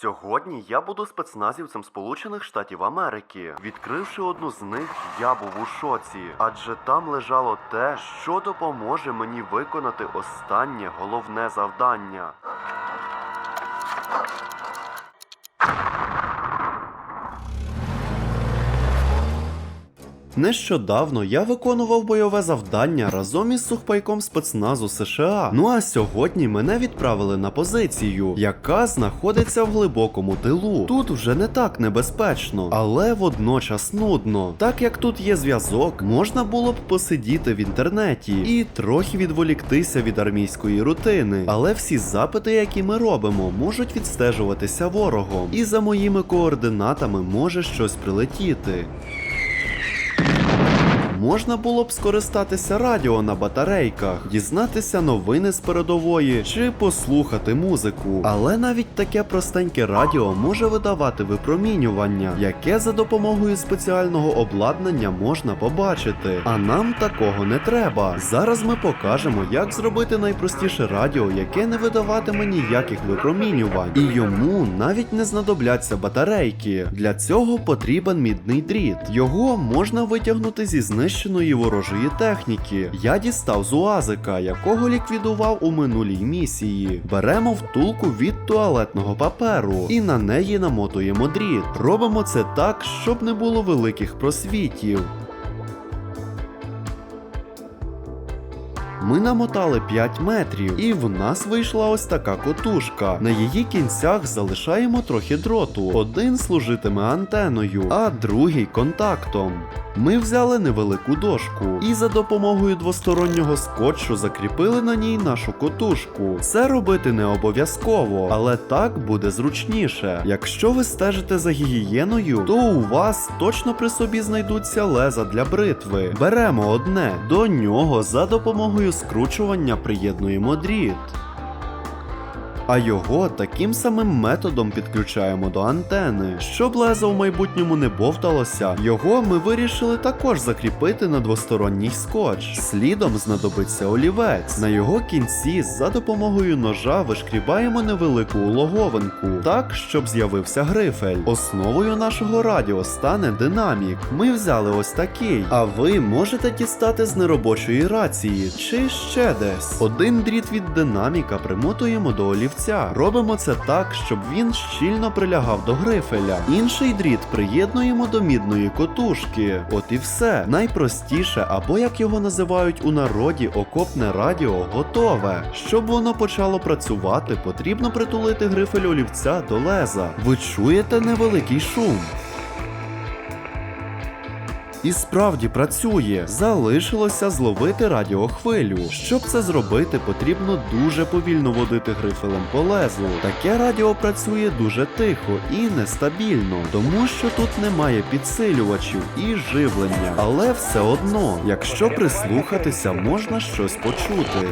Сьогодні я буду спецназівцем Сполучених Штатів Америки. Відкривши одну з них, я був у шоці, адже там лежало те, що допоможе мені виконати останнє головне завдання. Нещодавно я виконував бойове завдання разом із сухпайком спецназу США. Ну а сьогодні мене відправили на позицію, яка знаходиться в глибокому тилу. Тут вже не так небезпечно, але водночас нудно. Так як тут є зв'язок, можна було б посидіти в інтернеті і трохи відволіктися від армійської рутини. Але всі запити, які ми робимо, можуть відстежуватися ворогом, і за моїми координатами може щось прилетіти. Можна було б скористатися радіо на батарейках, дізнатися новини з передової чи послухати музику. Але навіть таке простеньке радіо може видавати випромінювання, яке за допомогою спеціального обладнання можна побачити. А нам такого не треба. Зараз ми покажемо, як зробити найпростіше радіо, яке не видаватиме ніяких випромінювань, і йому навіть не знадобляться батарейки. Для цього потрібен мідний дріт. Його можна витягнути зі знищеної ворожої техніки. Я дістав з уазика, якого ліквідував у минулій місії. Беремо втулку від туалетного паперу і на неї намотуємо дріт. Робимо це так, щоб не було великих просвітів. Ми намотали 5 метрів, і в нас вийшла ось така котушка. На її кінцях залишаємо трохи дроту. Один служитиме антеною, а другий контактом. Ми взяли невелику дошку і за допомогою двостороннього скотчу закріпили на ній нашу котушку. Це робити не обов'язково, але так буде зручніше. Якщо ви стежите за гігієною, то у вас точно при собі знайдуться леза для бритви. Беремо одне, до нього за допомогою скручування приєднуємо дріт. А його таким самим методом підключаємо до антени. Щоб лезо в майбутньому не бовталося, його ми вирішили також закріпити на двосторонній скотч. Слідом знадобиться олівець. На його кінці за допомогою ножа вишкрібаємо невелику улоговинку, так щоб з'явився грифель. Основою нашого радіо стане динамік. Ми взяли ось такий, а ви можете дістати з неробочої рації чи ще десь. Один дріт від динаміка примотуємо до олівця. Робимо це так, щоб він щільно прилягав до грифеля. Інший дріт приєднуємо до мідної котушки. От і все. Найпростіше, або як його називають у народі, окопне радіо готове. Щоб воно почало працювати, потрібно притулити грифель олівця до леза. Ви чуєте невеликий шум? І справді працює. Залишилося зловити радіохвилю. Щоб це зробити, потрібно дуже повільно водити грифелем по лезу. Таке радіо працює дуже тихо і нестабільно, тому що тут немає підсилювачів і живлення. Але все одно, якщо прислухатися, можна щось почути.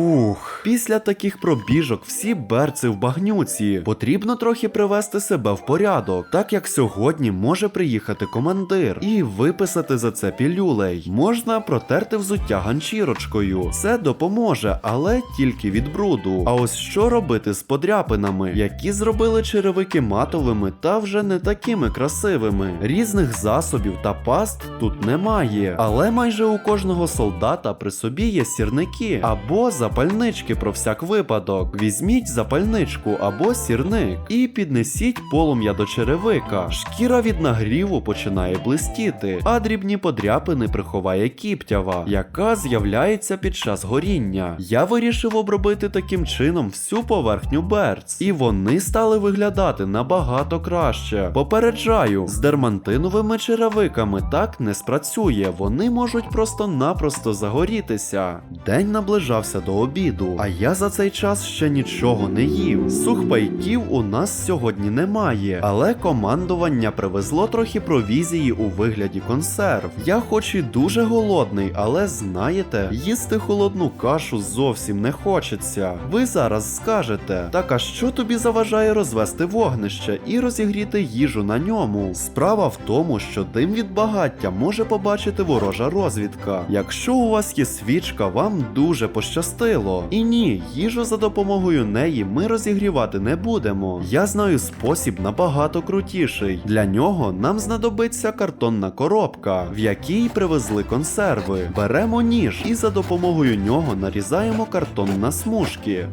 Фух, після таких пробіжок всі берці в багнюці. Потрібно трохи привести себе в порядок, так як сьогодні може приїхати командир і виписати за це пілюлей. Можна протерти взуття ганчірочкою. Це допоможе, але тільки від бруду. А ось що робити з подряпинами, які зробили черевики матовими та вже не такими красивими. Різних засобів та паст тут немає, але майже у кожного солдата при собі є сірники або запальнички про всяк випадок. Візьміть запальничку або сірник і піднесіть полум'я до черевика. Шкіра від нагріву починає блистіти, а дрібні подряпини приховає кіптява, яка з'являється під час горіння. Я вирішив обробити таким чином всю поверхню берц, і вони стали виглядати набагато краще. Попереджаю, з дермантиновими черевиками так не спрацює, вони можуть просто-напросто загорітися. День наближався до обіду, А я за цей час ще нічого не їв. Сухпайків у нас сьогодні немає, але командування привезло трохи провізії у вигляді консерв. Я хоч і дуже голодний, але знаєте, їсти холодну кашу зовсім не хочеться. Ви зараз скажете, так а що тобі заважає розвести вогнище і розігріти їжу на ньому? Справа в тому, що дим від багаття може побачити ворожа розвідка. Якщо у вас є свічка, вам дуже пощастило. І ні, їжу за допомогою неї ми розігрівати не будемо. Я знаю спосіб набагато крутіший. Для нього нам знадобиться картонна коробка, в якій привезли консерви. Беремо ніж і за допомогою нього нарізаємо картон на смужки.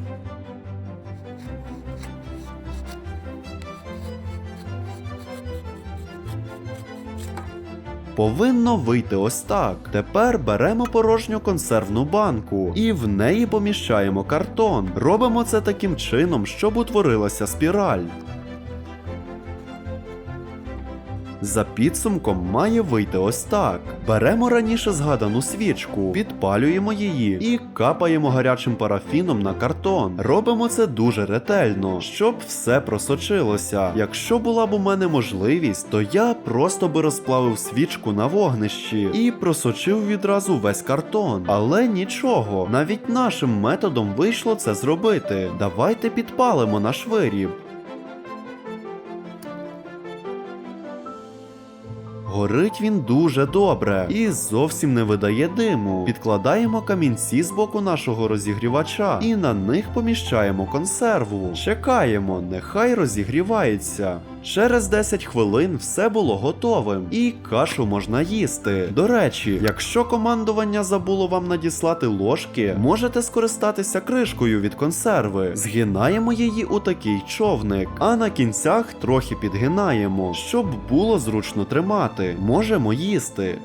Повинно вийти ось так. Тепер беремо порожню консервну банку і в неї поміщаємо картон. Робимо це таким чином, щоб утворилася спіраль. За підсумком має вийти ось так. Беремо раніше згадану свічку, підпалюємо її і капаємо гарячим парафіном на картон. Робимо це дуже ретельно, щоб все просочилося. Якщо була б у мене можливість, то я просто би розплавив свічку на вогнищі і просочив відразу весь картон. Але нічого, навіть нашим методом вийшло це зробити. Давайте підпалимо наш виріб. Горить він дуже добре і зовсім не видає диму. Підкладаємо камінці з боку нашого розігрівача і на них поміщаємо консерву. Чекаємо, нехай розігрівається. Через 10 хвилин все було готовим, і кашу можна їсти. До речі, якщо командування забуло вам надіслати ложки, можете скористатися кришкою від консерви. Згинаємо її у такий човник, а на кінцях трохи підгинаємо, щоб було зручно тримати. Можемо їсти.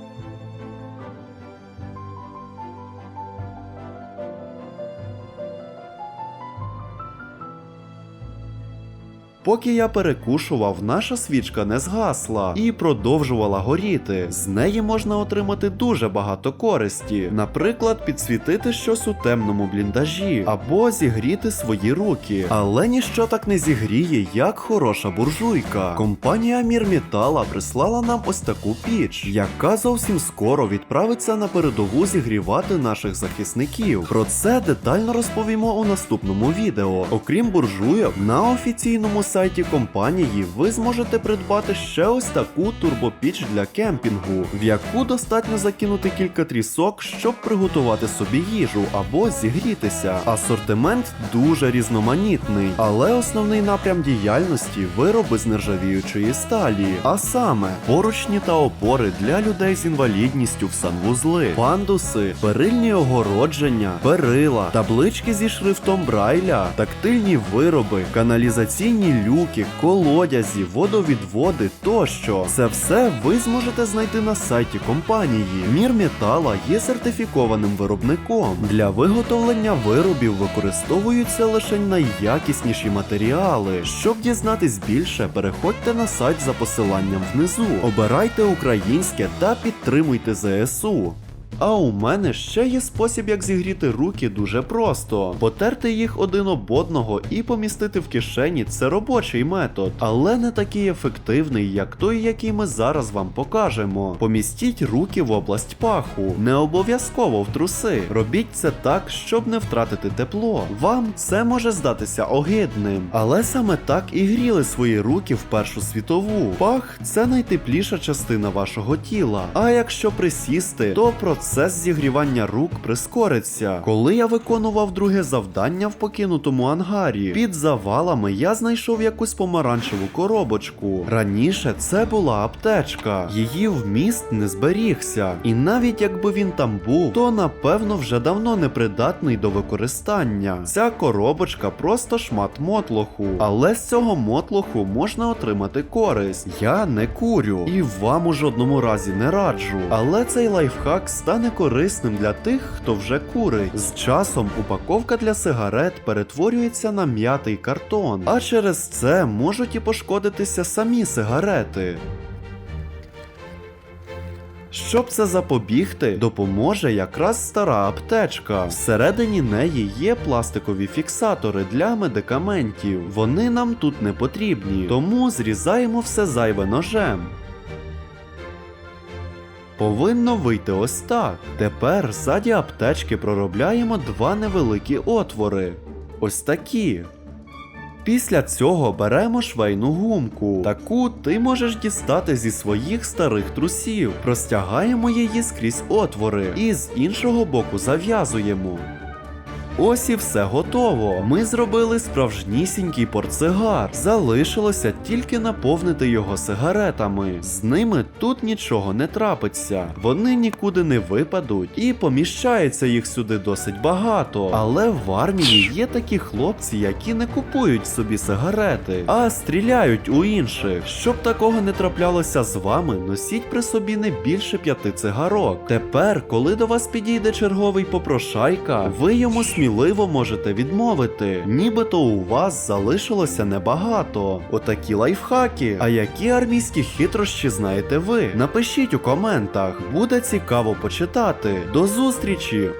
Поки я перекушував, наша свічка не згасла і продовжувала горіти. З неї можна отримати дуже багато користі, наприклад, підсвітити щось у темному бліндажі або зігріти свої руки. Але ніщо так не зігріє, як хороша буржуйка. Компанія Мірмітала прислала нам ось таку піч, яка зовсім скоро відправиться на передову зігрівати наших захисників. Про це детально розповімо у наступному відео. Окрім буржуйок, на офіційному сайті компанії ви зможете придбати ще ось таку турбопіч для кемпінгу, в яку достатньо закинути кілька трісок, щоб приготувати собі їжу або зігрітися. Асортимент дуже різноманітний, але основний напрям діяльності вироби з нержавіючої сталі, а саме поручні та опори для людей з інвалідністю в санвузли, пандуси, перильні огородження, перила, таблички зі шрифтом Брайля, тактильні вироби, каналізаційні люки, колодязі, водовідводи тощо. Це все ви зможете знайти на сайті компанії. Мір Метала є сертифікованим виробником. Для виготовлення виробів використовуються лише найякісніші матеріали. Щоб дізнатись більше, переходьте на сайт за посиланням внизу. Обирайте українське та підтримуйте ЗСУ. А у мене ще є спосіб, як зігріти руки дуже просто. Потерти їх один об одного і помістити в кишені це робочий метод, але не такий ефективний, як той, який ми зараз вам покажемо. Помістіть руки в область паху, не обов'язково в труси. Робіть це так, щоб не втратити тепло. Вам це може здатися огидним, але саме так і гріли свої руки в Першу світову. Пах це найтепліша частина вашого тіла. А якщо присісти, то процес зігрівання рук прискориться. Коли я виконував друге завдання в покинутому ангарі, під завалами я знайшов якусь помаранчеву коробочку. Раніше це була аптечка, її вміст не зберігся. І навіть якби він там був, то напевно вже давно непридатний до використання. Ця коробочка просто шмат мотлоху, але з цього мотлоху можна отримати користь. Я не курю і вам у жодному разі не раджу. Але цей лайфхак стане корисним для тих, хто вже курить. З часом упаковка для сигарет перетворюється на м'ятий картон, а через це можуть і пошкодитися самі сигарети. Щоб це запобігти, допоможе якраз стара аптечка. Всередині неї є пластикові фіксатори для медикаментів. Вони нам тут не потрібні, тому зрізаємо все зайве ножем. Повинно вийти ось так. Тепер ззаді аптечки проробляємо два невеликі отвори. Ось такі. Після цього беремо швейну гумку. Таку ти можеш дістати зі своїх старих трусів. Простягаємо її скрізь отвори і з іншого боку зав'язуємо. Ось і все готово. Ми зробили справжнісінький портсигар. Залишилося тільки наповнити його сигаретами. З ними тут нічого не трапиться. Вони нікуди не випадуть, і поміщається їх сюди досить багато. Але в армії є такі хлопці, які не купують собі сигарети, а стріляють у інших. Щоб такого не траплялося з вами, носіть при собі не більше п'яти цигарок. Тепер, коли до вас підійде черговий попрошайка, ви йому сміливо можете відмовити, нібито у вас залишилося небагато. Отакі лайфхаки. А які армійські хитрощі знаєте ви? Напишіть у коментах, буде цікаво почитати. До зустрічі!